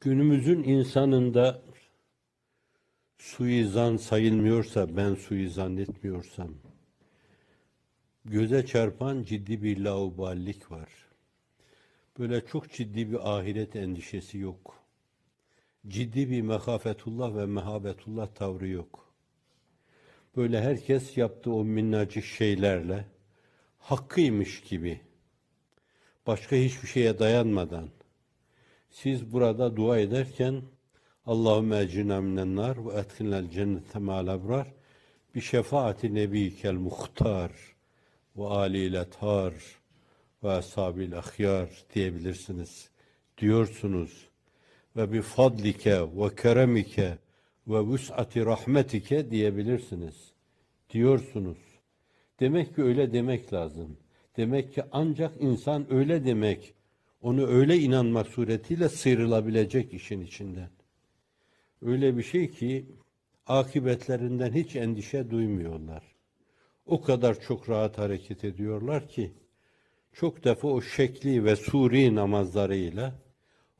Günümüzün insanında suizan sayılmıyorsa, ben suizan etmiyorsam, göze çarpan ciddi bir lauballik var. Böyle çok ciddi bir ahiret endişesi yok. Ciddi bir mehafetullah ve mehabetullah tavrı yok. Böyle herkes yaptığı o minnacık şeylerle hakkıymış gibi, başka hiçbir şeye dayanmadan, siz burada dua ederken Allahümme ecina minen nar ve etkinlel cennete ma'al ebrar bi şefaati nebikel muhtar ve aliyle tar ve ashabil ahyar diyebilirsiniz. Diyorsunuz. Ve bi fadlike ve keremike ve vus'ati rahmetike diyebilirsiniz. Diyorsunuz. Demek ki öyle demek lazım. Demek ki ancak insan öyle demek, onu öyle inanmak suretiyle sıyrılabilecek işin içinden. Öyle bir şey ki akıbetlerinden hiç endişe duymuyorlar. O kadar çok rahat hareket ediyorlar ki çok defa o şekli ve suri namazlarıyla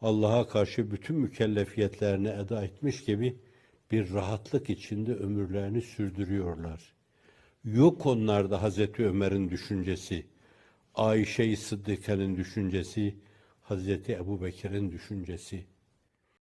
Allah'a karşı bütün mükellefiyetlerini eda etmiş gibi bir rahatlık içinde ömürlerini sürdürüyorlar. Yok onlarda Hazreti Ömer'in düşüncesi, Ayşe-i Sıddıka'nın düşüncesi, Hazreti Ebu Bekir'in düşüncesi.